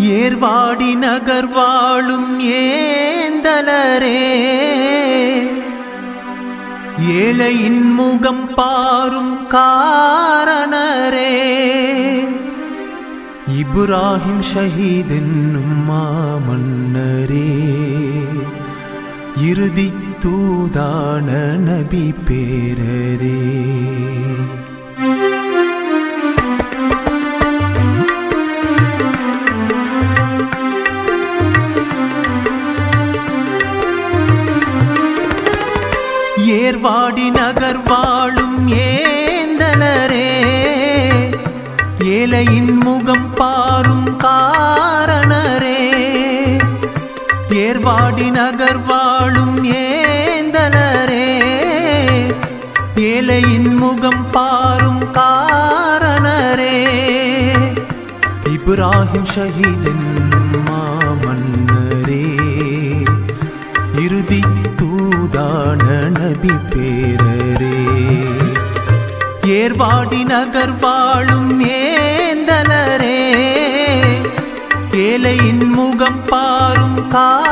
ஏர்வாடி நகர் வாழும் ஏந்தலரே. ஏழையின் முகம் பாரும் காரணரே. இப்ராஹிம் ஷஹீத் என்னும் மாமன்னரே. இறுதி தூதான நபி பேரரே. ஏர்வாடி நகர் வாழும் ஏந்தலரே. ஏழையின் முகம் பாரும் காரணரே. ஏர்வாடி நகர் வாழும் ஏந்தலரே. ஏழையின் முகம் பாரும் காரணரே. இப்ராஹிம் ஷஹீதன் அம்மா இறுதி தூதான நபி பேரரே. ஏர்வாடி நகர் வாழும் ஏந்தலரே. ஏழையின் முகம் பாரும் கா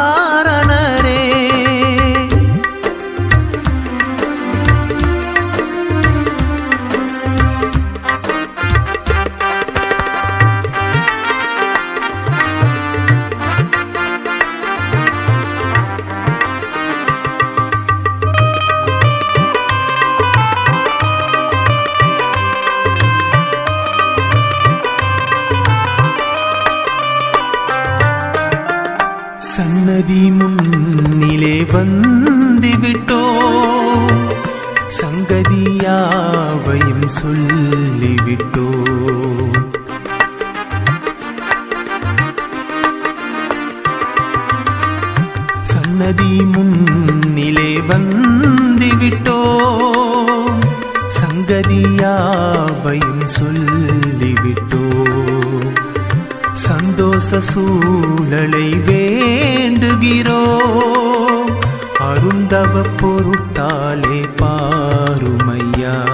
சன்னதி முன்னிலே வந்து விட்டோ சங்கதியாவையும் சொல்லிவிட்டோ? சன்னதி முன்னிலே வந்து விட்டோ சங்கதியாவையும் சொல்லிவிட்டோ? சந்தோஷ சூழலை வேண்டுகிறோ. அருந்தவ பொருட்டாலே பாருமையா.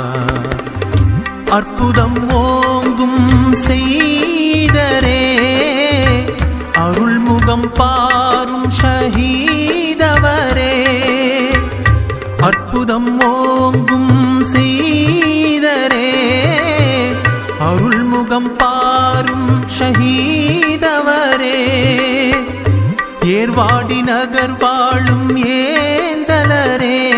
அற்புதம் ஓங்கும் செய்தரே. அருள்முகம் பாரும் ஷஹீதவரே. அற்புதம் ஓங்கும் செய்தரே. அருள்முகம் பாரும் ஷஹீ ஏர்வாடி வாழும் ஏந்தலரே.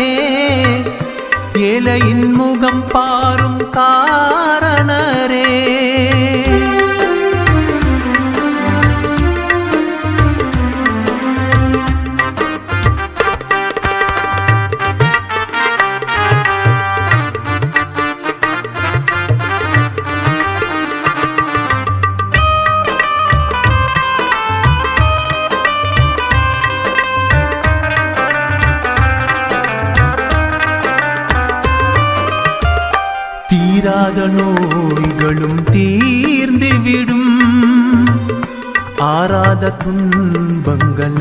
ஏழையின் முகம் பாரும் காரணரே. தீராத நோய்களும் தீர்ந்துவிடும். ஆறாத துன்பங்களாறிவிடும்.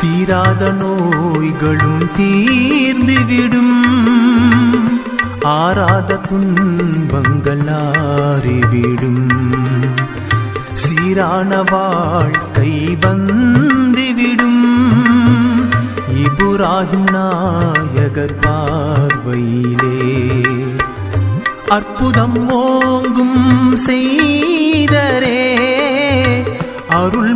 தீராத நோய்களும் தீர்ந்துவிடும். ஆறாத துன்பங்களாறிவிடும். சீரான வாழ்க்கை வந்துவிடும் இபுராகிம் நாயகர் பார்வையிலே அற்புதம் ஓங்கும் செய்தரே. அருள்